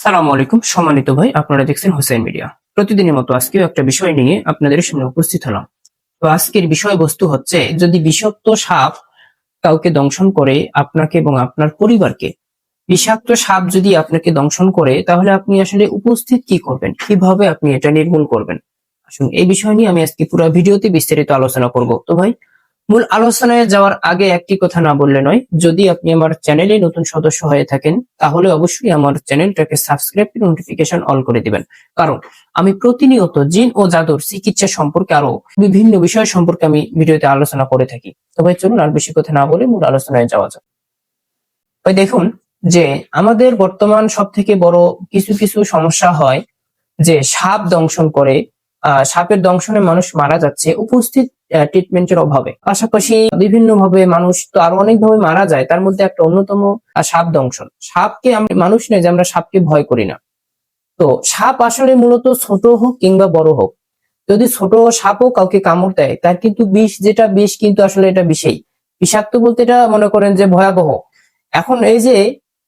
সালাম আলাইকুম, সম্মানিত ভাই, আপনারা দেখছেন হোসেন মিডিয়া। প্রতিদিনের মতো আজকেও একটা বিষয় নিয়ে আপনাদের সামনে উপস্থিত হলাম। তো আজকের বিষয়বস্তু হচ্ছে, যদি বিষাক্ত সাপ কাউকে দংশন করে আপনাকে এবং আপনার পরিবারকে, বিষাক্ত সাপ যদি আপনাকে দংশন করে, তাহলে আপনি আসলে উপস্থিত কি করবেন? কীভাবে আপনি এটা নির্মূল করবেন? আসুন, এই বিষয় নিয়ে আমি আজকে পুরো ভিডিওতে বিস্তারিত আলোচনা করব। তো ভাই মূল আলোচনায় যাওয়ার আগে একটি কথা না বললে নয়, যদি আপনি আমার চ্যানেলে নতুন সদস্য হয়ে থাকেন, তাহলে অবশ্যই আমার চ্যানেলটাকে সাবস্ক্রাইব করে নোটিফিকেশন অল করে দিবেন। কারণ আমি প্রতিনিয়ত জিন ও জাদুর চিকিৎসা সম্পর্কে আরও বিভিন্ন বিষয় সম্পর্কে আমি ভিডিওতে আলোচনা করে থাকি। তো ভাই, চলুন আর বেশি কথা না বলে মূল আলোচনায় যাওয়া যাক। ভাই, দেখুন যে আমাদের বর্তমান সব থেকে বড় কিছু কিছু সমস্যা হয় যে সাপ দংশন করে সাপের দংশনে মানুষ মারা যাচ্ছে, উপস্থিত ট্রিটমেন্টের অভাবে। পাশাপাশি বিভিন্ন ভাবে মানুষ তো আরও অনেক ভাবে মারা যায়, তার মধ্যে একটা অন্যতম সাপ দংশন। সাপকে আমরা মানুষ নয় যে আমরা সাপকে ভয় করি না। তো সাপ আসলে মূলত ছোট হোক কিংবা বড় হোক, যদি ছোট সাপও কাউকে কামড় দেয়, তার কিন্তু বিষ যেটা, বিষ কিন্তু আসলে এটা বিষেই। বিষাক্ত বলতে এটা মনে করেন যে ভয়াবহ। এখন এই যে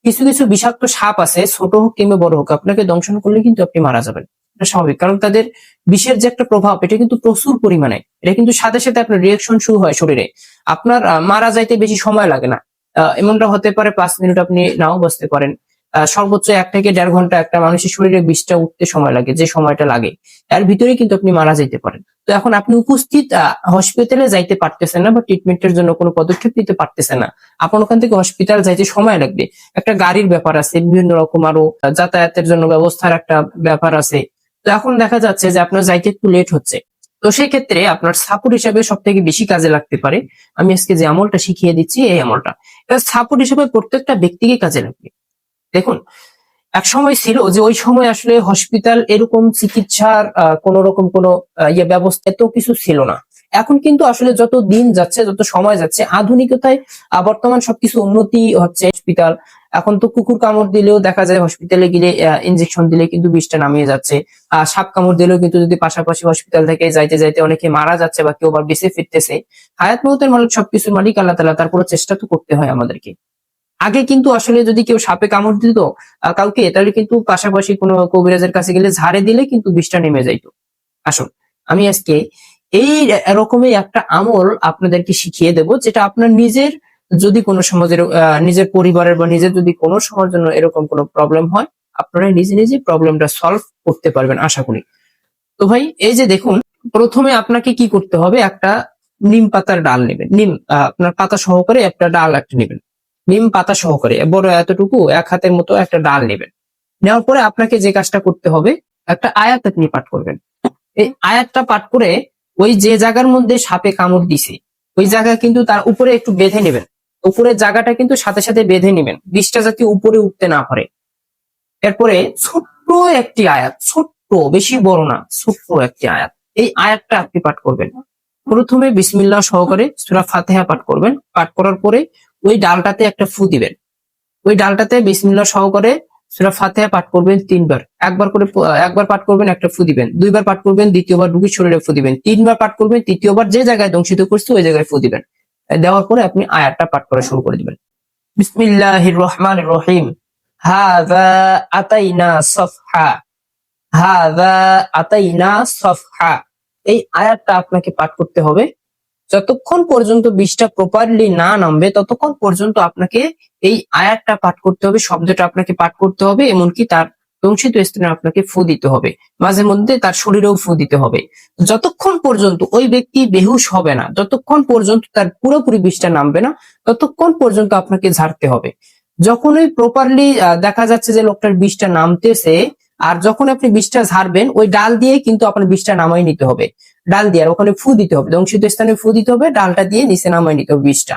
কিছু কিছু বিষাক্ত সাপ আছে, ছোট হোক কিংবা বড় হোক, আপনাকে দংশন করলে কিন্তু আপনি মারা যাবেন। স্বাভাবিক। কারণ তাদের বিষের যে একটা প্রভাব, এটা কিন্তু প্রচুর পরিমাণে। এটা কিন্তু সাথে সাথে আপনার রিয়াকশন শুরু হয় শরীরে। আপনার মারা যাইতে বেশি সময় লাগে না। এমনটা হতে পারে পাঁচ মিনিট আপনি নাও বসতে পারেন। সর্বোচ্চ এক থেকে দেড় ঘণ্টা একটা মানুষের শরীরে বিষটা উঠতে সময় লাগে, যে সময়টা লাগে। এর ভিতরেই কিন্তু আপনি মারা যাইতে পারেন। তো এখন আপনি উপস্থিত হসপিটালে যাইতে পারতেছেন না বা ট্রিটমেন্টের জন্য কোনো পদক্ষেপ নিতে পারতেছেন না। আপনার ওখান থেকে হসপিটাল যাইতে সময় লাগবে। একটা গাড়ির ব্যাপার আছে, বিভিন্ন রকম আরও যাতায়াতের জন্য ব্যবস্থার একটা ব্যাপার আছে। তো এখন দেখা যাচ্ছে যে আপনার যাইতে একটু লেট হচ্ছে। তো সেই ক্ষেত্রে আপনার সাপোর্ট হিসাবে সব থেকে বেশি কাজে লাগতে পারে। আমি আজকে যে আমলটা শিখিয়ে দিচ্ছি, এই আমলটা। সাপোর্ট হিসাবে প্রত্যেকটা ব্যক্তিকে কাজে লাগবে। দেখুন, এক সময় ছিল যে ওই সময় আসলে হসপিটাল এরকম চিকিৎসার কোন রকম কোনো ইয়ে ব্যবস্থা এত কিছু ছিল না। এখন কিন্তু আসলে যত দিন যাচ্ছে, যত সময় যাচ্ছে, আধুনিকতায় বর্তমান সবকিছু উন্নতি হচ্ছে হসপিটাল এখন তো কুকুর কামড় দিলেও দেখা যায় হসপিটালে গেলে ইনজেকশন দিলে কিন্তু বিষটা নামিয়ে যাচ্ছে। আহ সাপ কামড় দিলেও কিন্তু যদি পাশাপাশি হসপিটাল থেকে যাইতে যাইতে অনেকে মারা যাচ্ছে বা কেউ আবার বেঁচে ফিরতেছে, হায়াত মহতের মালিক সবকিছুর মালিক, আল্লাহ তালা তারপরে চেষ্টা তো করতে হয় আমাদেরকে। আগে কিন্তু আসলে যদি কেউ সাপে কামড় দিত কাউকে, তাহলে কিন্তু পাশাপাশি কোনো কবিরাজের কাছে গেলে ঝাড়ে দিলে কিন্তু বিষটা নেমে যাইতো। আসুন, আমি আজকে এই রকমের একটা আমল আপনাদেরকে শিখিয়ে দেব, যেটা আপনার নিজের যদি কোনো সমাজের নিজের পরিবারের বা নিজের যদি কোনো সমাজের জন্য এরকম কোনো প্রবলেম হয়, আপনারা নিজে নিজে প্রবলেমটা সলভ করতে পারবেন, আশা করি। তো ভাই, এই যে দেখুন, প্রথমে আপনাকে কি করতে হবে, একটা নিম পাতার ডাল নেবেন। নিম আপনার পাতা সহকারে একটা ডাল একটা নেবেন। নিম পাতা সহকারে, বড় এতটুকু, এক হাতের মতো একটা ডাল নেবেন। নেওয়ার পরে আপনাকে যে কাজটা করতে হবে, একটা আয়াত আপনি পাঠ করবেন। এই আয়াতটা পাঠ করে ওই যে জায়গার মধ্যে সাপে কামড় দিছে, ওই জায়গা কিন্তু তার উপরে একটু বেঁধে নেবেন। উপরের জায়গাটা কিন্তু সাথে সাথে বেঁধে নেবেন, বিষটা যাতে উপরে উঠতে না পারে। এরপরে ছোট্ট একটি আয়াত, ছোট্ট, বেশি বড় না, ছোট্ট একটি আয়াত। এই আয়াতটা আপনি পাঠ করবেন। প্রথমে বিসমিল্লাহ সহকারে সুরা ফাতেহা পাঠ করবেন। পাঠ করার পরে ওই ডালটাতে একটা ফু দিবেন। ওই ডালটাতে বিসমিল্লাহ সহকারে সুরা ফাতেহা পাঠ করবেন তিনবার। একবার করে একবার পাঠ করবেন, একটা ফু দিবেন। দুইবার পাঠ করবেন, দ্বিতীয়বার রুগীর শরীরে ফু দিবেন। তিনবার পাঠ করবেন, তৃতীয়বার যে জায়গায় দংশিত করছে, ওই জায়গায় ফু দিবেন। দেওয়ার পরে আপনি আয়াতটা পাঠ করা শুরু করে দিবেন। বিসমিল্লাহির রহমানির রহিম। হাযা আতাইনা সফহা। হাযা আতাইনা সফহা। এই আয়াতটা আপনাকে পাঠ করতে হবে। যতক্ষণ পর্যন্ত বিষটা প্রপারলি না নামবে, ততক্ষণ পর্যন্ত আপনাকে এই আয়াতটা পাঠ করতে হবে, শব্দটা আপনাকে পাঠ করতে হবে, এমনকি তার দংশিত স্থানে আপনাকে ফু দিতে হবে। মাঝে মধ্যে তার শরীরেও ফু দিতে হবে। যতক্ষণ পর্যন্ত ওই ব্যক্তি বেহুশ হবে না, যতক্ষণ পর্যন্ত তার পুরোপুরি বিষটা নামবে না, ততক্ষণ পর্যন্ত আপনাকে ঝাড়তে হবে। যখন ওই প্রপারলি দেখা যাচ্ছে যে লোকটার বিষটা নামতেছে আর যখন আপনি বিষটা ঝাড়বেন, ওই ডাল দিয়ে কিন্তু আপনার বিষটা নামাই নিতে হবে। ডাল দিয়ে, আর ওখানে ফু দিতে হবে দংশিত স্থানে ফু দিতে হবে, ডালটা দিয়ে নিচে নামাই নিতে হবে বিষটা।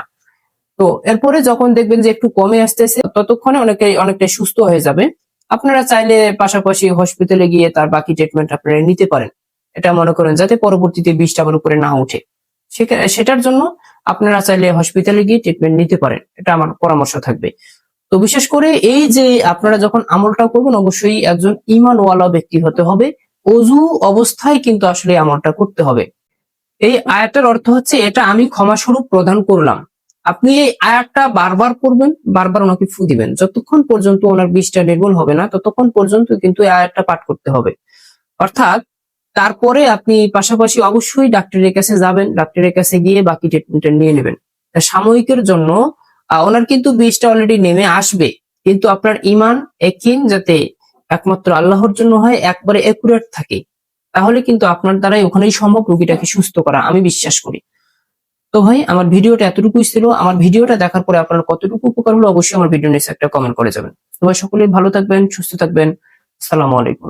তো এরপরে যখন দেখবেন যে একটু কমে আসতেছে, ততক্ষণে অনেকে, অনেকটাই সুস্থ হয়ে যাবে। আপনারা চাইলে পাশাপাশি হসপিটালে গিয়ে তার বাকি ট্রিটমেন্ট আপনারা নিতে পারেন। এটা মনে করেন যাতে পরবর্তীতে বিষটা আবার উপরে না উঠে সেটার জন্য আপনারা চাইলে হসপিটালে গিয়ে ট্রিটমেন্ট নিতে পারেন। এটা আমার পরামর্শ থাকবে। তো বিশেষ করে এই যে আপনারা যখন আমলটা করবেন, অবশ্যই একজন ইমানওয়ালা ব্যক্তি হতে হবে। অজু অবস্থায় কিন্তু আসলে আমলটা করতে হবে। এই আয়াতের অর্থ হচ্ছে, এটা আমি ক্ষমা স্বরূপ প্রদান করলাম। আপনি এই আয়াতটা বারবার করবেন বারবার ওনাকে ফু দিবেন। যতক্ষণ পর্যন্ত ওনার বিষটা নির্মূল হবে না, ততক্ষণ পর্যন্ত কিন্তু এই আয়াতটা পাঠ করতে হবে। অর্থাৎ, তারপরে আপনি পাশাপাশি অবশ্যই ডাক্তারের কাছে যাবেন, ডাক্তারের কাছে গিয়ে বাকি ট্রিটমেন্টটা নিয়ে নেবেন। সাময়িকের জন্য ওনার কিন্তু বিষটা অলরেডি নেমে আসবে। কিন্তু আপনার ইমান একিন যাতে একমাত্র আল্লাহর জন্য হয়, একবারে একুরেট থাকে। তাহলে কিন্তু আপনার দ্বারাই ওখানেই সম্ভব রোগীটাকে সুস্থ করা, আমি বিশ্বাস করি। তো ভাই, আমার ভিডিওটা এতটুকুই ছিল। আমার ভিডিওটা দেখার পরে আপনার কতটুকু উপকার হলো, অবশ্যই আমার ভিডিও নিচে একটা কমেন্ট করে যাবেন। সবাই সকলেই ভালো থাকবেন, সুস্থ থাকবেন। আসসালামু আলাইকুম।